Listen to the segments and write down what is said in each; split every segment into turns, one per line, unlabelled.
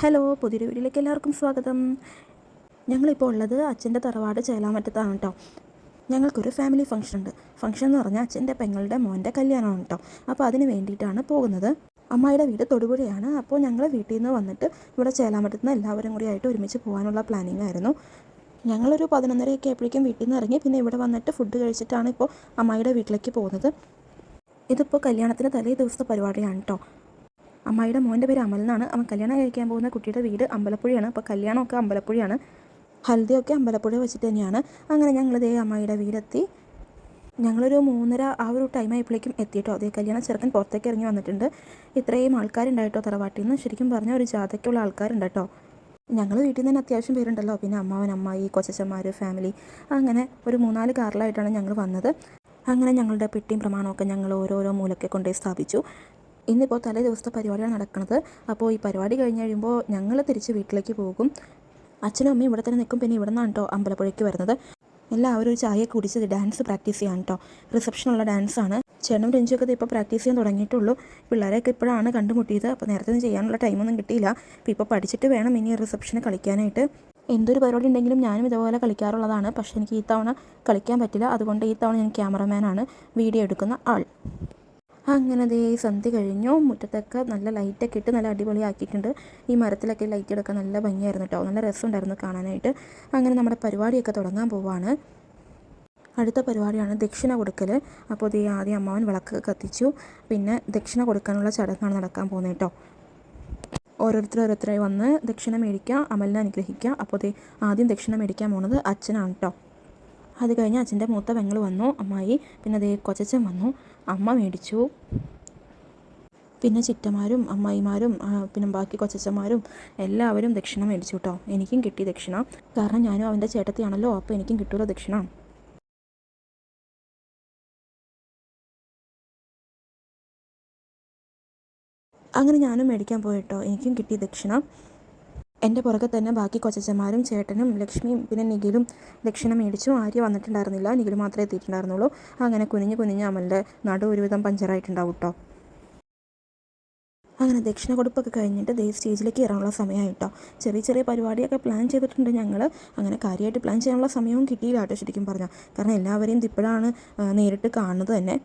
Hello പുതിയൊരു വീഡിയോയിലേക്ക് എല്ലാവർക്കും സ്വാഗതം. ഞങ്ങളിപ്പോൾ ഉള്ളത് അച്ഛന്റെ തറവാട് ചേലാമറ്റത്താണ് കേട്ടോ ഞങ്ങൾക്കൊരു ഫാമിലി ഫംഗ്ഷൻ ഉണ്ട്. ഫംഗ്ഷൻ എന്ന് പറഞ്ഞാൽ അച്ഛന്റെ പെങ്ങളുടെ മോന്റെ കല്യാണമാണ് കേട്ടോ അപ്പോൾ അതിന് വേണ്ടിയിട്ടാണ് പോകുന്നത്. അമ്മായിയുടെ വീട് തൊടുപുഴയാണ്. അപ്പോൾ ഞങ്ങൾ വീട്ടിൽ നിന്ന് വന്നിട്ട് ഇവിടെ ചേലാമറ്റത്ത് നിന്ന് എല്ലാവരും കൂടി ആയിട്ട് ഒരുമിച്ച് പോകാനുള്ള പ്ലാനിങ് ആയിരുന്നു. ഞങ്ങളൊരു പതിനൊന്നരയൊക്കെ ആയപ്പോഴേക്കും വീട്ടിൽ നിന്ന് ഇറങ്ങി പിന്നെ ഇവിടെ വന്നിട്ട് ഫുഡ് കഴിച്ചിട്ടാണ് ഇപ്പോൾ അമ്മായിയുടെ വീട്ടിലേക്ക് പോകുന്നത്. ഇതിപ്പോൾ കല്യാണത്തിന് തലേ ദിവസത്തെ പരിപാടിയാണ് കേട്ടോ അമ്മായിയുടെ മോന്റെ പേര് അമൽ എന്നാണ്. അവൻ കല്യാണം കഴിക്കാൻ പോകുന്ന കുട്ടിയുടെ വീട് അമ്പലപ്പുഴയാണ്. അപ്പോൾ കല്യാണമൊക്കെ അമ്പലപ്പുഴയാണ്. ഹൽദിയൊക്കെ അമ്പലപ്പുഴ വെച്ചിട്ട് തന്നെയാണ്. അങ്ങനെ ഞങ്ങൾ ഇതേ അമ്മായിയുടെ വീടെത്തി. ഞങ്ങളൊരു മൂന്നര ആ ഒരു ടൈം ആയപ്പോഴേക്കും എത്തിയിട്ടോ. അതേ കല്യാണ ചെറുക്കൻ പുറത്തേക്ക് ഇറങ്ങി വന്നിട്ടുണ്ട്. ഇത്രയും ആൾക്കാരുണ്ടായിട്ടോ തറവാട്ടിൽ നിന്ന് ശരിക്കും പറഞ്ഞ ഒരു ജാഥയ്ക്കുള്ള കേട്ടോ ഞങ്ങൾ വീട്ടിൽ നിന്ന് തന്നെ അത്യാവശ്യം പേരുണ്ടല്ലോ. പിന്നെ അമ്മാവൻ അമ്മായി കൊച്ചച്ചന്മാർ ഫാമിലി അങ്ങനെ ഒരു മൂന്നാൽ കാറിലായിട്ടാണ് ഞങ്ങൾ വന്നത്. അങ്ങനെ ഞങ്ങളുടെ പെട്ടിയും പ്രമാണമൊക്കെ ഞങ്ങൾ ഓരോരോ മൂലക്കെ കൊണ്ടുപോയി സ്ഥാപിച്ചു. ഇന്നിപ്പോൾ തലേ ദിവസത്തെ പരിപാടിയാണ് നടക്കുന്നത്. അപ്പോൾ ഈ പരിപാടി കഴിഞ്ഞ് കഴിയുമ്പോൾ ഞങ്ങൾ തിരിച്ച് വീട്ടിലേക്ക് പോകും. അച്ഛനും അമ്മയും ഇവിടെ തന്നെ നിൽക്കും. പിന്നെ ഇവിടെ നിന്നാണ് കേട്ടോ അമ്പലപ്പുഴയ്ക്ക് വരുന്നത്. എല്ലാവരും ഒരു ചായ കുടിച്ച് ഡാൻസ് പ്രാക്ടീസ് ചെയ്യാൻ കേട്ടോ റിസപ്ഷനുള്ള ഡാൻസാണ്. ചേട്ടനും രഞ്ജുമൊക്കെ ഇപ്പോൾ പ്രാക്ടീസ് ചെയ്യാൻ തുടങ്ങിയിട്ടുള്ളൂ. പിള്ളേരെയൊക്കെ ഇപ്പോഴാണ് കണ്ടുമുട്ടിയത്. അപ്പോൾ നേരത്തെ ഒന്നും ചെയ്യാനുള്ള ടൈമൊന്നും കിട്ടിയില്ല. അപ്പോൾ ഇപ്പോൾ പഠിച്ചിട്ട് വേണം ഇനി റിസപ്ഷന് കളിക്കാനായിട്ട്. എന്തൊരു പരിപാടി ഉണ്ടെങ്കിലും ഞാനും ഇതുപോലെ കളിക്കാറുള്ളതാണ്. പക്ഷേ എനിക്ക് ഈ തവണ കളിക്കാൻ പറ്റില്ല. അതുകൊണ്ട് ഈ തവണ ഞാൻ ക്യാമറമാനാണ് വീഡിയോ എടുക്കുന്ന ആൾ. അങ്ങനെ ദേ സന്ധ്യ കഴിഞ്ഞു. മുറ്റത്തൊക്കെ നല്ല ലൈറ്റൊക്കെ ഇട്ട് നല്ല അടിപൊളിയാക്കിയിട്ടുണ്ട്. ഈ മരത്തിലൊക്കെ ലൈറ്റ് ഇടൊക്കെ നല്ല ഭംഗിയായിരുന്നു കേട്ടോ നല്ല രസമുണ്ടായിരുന്നു കാണാനായിട്ട്. അങ്ങനെ നമ്മുടെ പരിപാടിയൊക്കെ തുടങ്ങാൻ പോവാണ്. അടുത്ത പരിപാടിയാണ് ദക്ഷിണ കൊടുക്കൽ അപ്പോൾ ഈ ആദ്യം അമ്മാവൻ വിളക്ക് കത്തിച്ചു. പിന്നെ ദക്ഷിണ കൊടുക്കാനുള്ള ചടങ്ങാണ് നടക്കാൻ പോകുന്നത് കേട്ടോ ഓരോരുത്തർ ഓരോരുത്തരായി വന്ന് ദക്ഷിണ മേടിക്കുക അമലിനെ അനുഗ്രഹിക്കുക. അപ്പോൾ ദേ ആദ്യം ദക്ഷിണ മേടിക്കാൻ പോകുന്നത് അച്ഛനാണ് കേട്ടോ അത് കഴിഞ്ഞ് അച്ഛന്റെ മൂത്ത പെങ്ങൾ വന്നു അമ്മായി. പിന്നെ അതേ കൊച്ചച്ഛൻ വന്നു. അമ്മ മേടിച്ചു. പിന്നെ ചിറ്റമാരും അമ്മായിമാരും പിന്നെ ബാക്കി കൊച്ചച്ചന്മാരും എല്ലാവരും ദക്ഷിണ മേടിച്ചു കേട്ടോ എനിക്കും കിട്ടി ദക്ഷിണ. കാരണം ഞാനും അവന്റെ ചേട്ടത്തിയാണല്ലോ അപ്പോൾ എനിക്കും കിട്ടുമല്ലോ ദക്ഷിണ. അങ്ങനെ ഞാനും മേടിക്കാൻ പോയിട്ടോ എനിക്കും കിട്ടി ദക്ഷിണ. എന്റെ പുറകെ തന്നെ ബാക്കി കൊച്ചച്ചന്മാരും ചേട്ടനും ലക്ഷ്മിയും പിന്നെ നിഖിലും ദക്ഷിണ മേടിച്ചു. ആര്യ വന്നിട്ടുണ്ടായിരുന്നില്ല. നിഖിൽ മാത്രമേ എത്തിയിട്ടുണ്ടായിരുന്നുള്ളൂ. അങ്ങനെ കുനിഞ്ഞ് കുനിഞ്ഞ് അമലിന്റെ നടു ഒരുവിധം പഞ്ചറായിട്ടുണ്ടാവും കേട്ടോ അങ്ങനെ ദക്ഷിണ കൊടുപ്പൊക്കെ കഴിഞ്ഞിട്ട് ദേ സ്റ്റേജിലേക്ക് ഇറങ്ങാനുള്ള സമയമായിട്ടോ ചെറിയ ചെറിയ പരിപാടിയൊക്കെ പ്ലാൻ ചെയ്തിട്ടുണ്ട് ഞങ്ങൾ അങ്ങനെ കാര്യമായിട്ട് പ്ലാൻ ചെയ്യാനുള്ള സമയവും കിട്ടിയില്ല കേട്ടോ ശരിക്കും പറഞ്ഞാൽ. കാരണം എല്ലാവരെയും ഇപ്പോഴാണ് നേരിട്ട് കാണുന്നത് തന്നെ.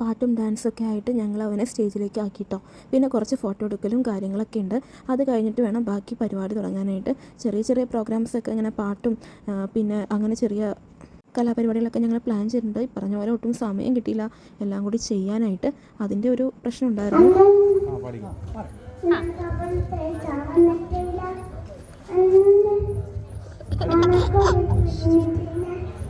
പാട്ടും ഡാൻസൊക്കെ ആയിട്ട് ഞങ്ങൾ അവനെ സ്റ്റേജിലേക്ക് ആക്കിയിട്ടോ പിന്നെ കുറച്ച് ഫോട്ടോ എടുക്കലും കാര്യങ്ങളൊക്കെ ഉണ്ട്. അത് കഴിഞ്ഞിട്ട് വേണം ബാക്കി പരിപാടി തുടങ്ങാനായിട്ട്. ചെറിയ ചെറിയ പ്രോഗ്രാംസൊക്കെ ഇങ്ങനെ പാട്ടും പിന്നെ അങ്ങനെ ചെറിയ കലാപരിപാടികളൊക്കെ ഞങ്ങൾ പ്ലാൻ ചെയ്തിട്ടുണ്ട്. ഈ പറഞ്ഞ പോലെ ഒട്ടും സമയം കിട്ടിയില്ല. എല്ലാം കൂടി ചെയ്യാനായിട്ട് അതിന്റെ ഒരു പ്രശ്നം ഉണ്ടായിരുന്നു.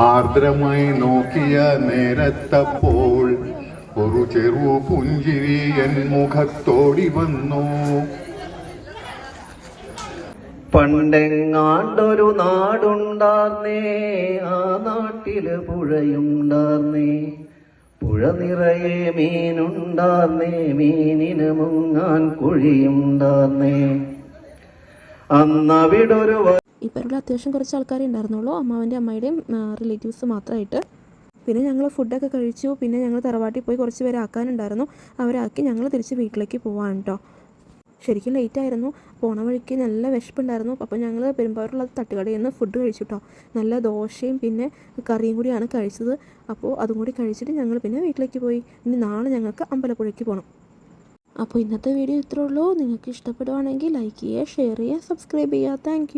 ആർദ്രമായി നോക്കിയ നേരത്തപ്പോൾ ഒരു ചെറു പുഞ്ചിരി എൻ മുഖത്തോടി വന്നു.
പണ്ടെങ്ങാണ്ടൊരു നാടുണ്ടാർന്നേ ആ നാട്ടിൽ പുഴയുണ്ടാർന്നേ. പുഴ നിറയെ മീനുണ്ടാർന്നേ മീനിന് മുങ്ങാൻ കുഴിയുണ്ടാർന്നേ. അന്നവിടൊരു വ-
ഈ പേരുള്ള അത്യാവശ്യം കുറച്ച് ആൾക്കാരെ ഉണ്ടായിരുന്നുള്ളൂ. അമ്മാവന്റെ അമ്മയുടെയും റിലേറ്റീവ്സ് മാത്രമായിട്ട്. പിന്നെ ഞങ്ങൾ ഫുഡൊക്കെ കഴിച്ചു. പിന്നെ ഞങ്ങൾ തറവാട്ടിൽ പോയി കുറച്ച് പേരെ ആക്കാനുണ്ടായിരുന്നു. അവരാക്കി ഞങ്ങൾ തിരിച്ച് വീട്ടിലേക്ക് പോവാണ് കേട്ടോ ശരിക്കും ലേറ്റ് ആയിരുന്നു. പോണ വഴിക്ക് നല്ല വിശപ്പുണ്ടായിരുന്നു. അപ്പോൾ ഞങ്ങൾ പെരുമ്പാവൂരുള്ള തട്ടുകടയിൽ നിന്ന് ഫുഡ് കഴിച്ചു കേട്ടോ നല്ല ദോശയും പിന്നെ കറിയും കൂടിയാണ് കഴിച്ചത്. അപ്പോൾ അതും കൂടി കഴിച്ചിട്ട് ഞങ്ങൾ പിന്നെ വീട്ടിലേക്ക് പോയി. ഇനി നാളെ ഞങ്ങൾക്ക് അമ്പലപ്പുഴയ്ക്ക് പോകണം അപ്പോൾ ഇന്നത്തെ വീഡിയോ ഇത്രേ ഉള്ളൂ. നിങ്ങൾക്ക് ഇഷ്ടപ്പെടുവാണെങ്കിൽ ലൈക്ക് ചെയ്യുക ഷെയർ ചെയ്യുക സബ്സ്ക്രൈബ് ചെയ്യുക. താങ്ക്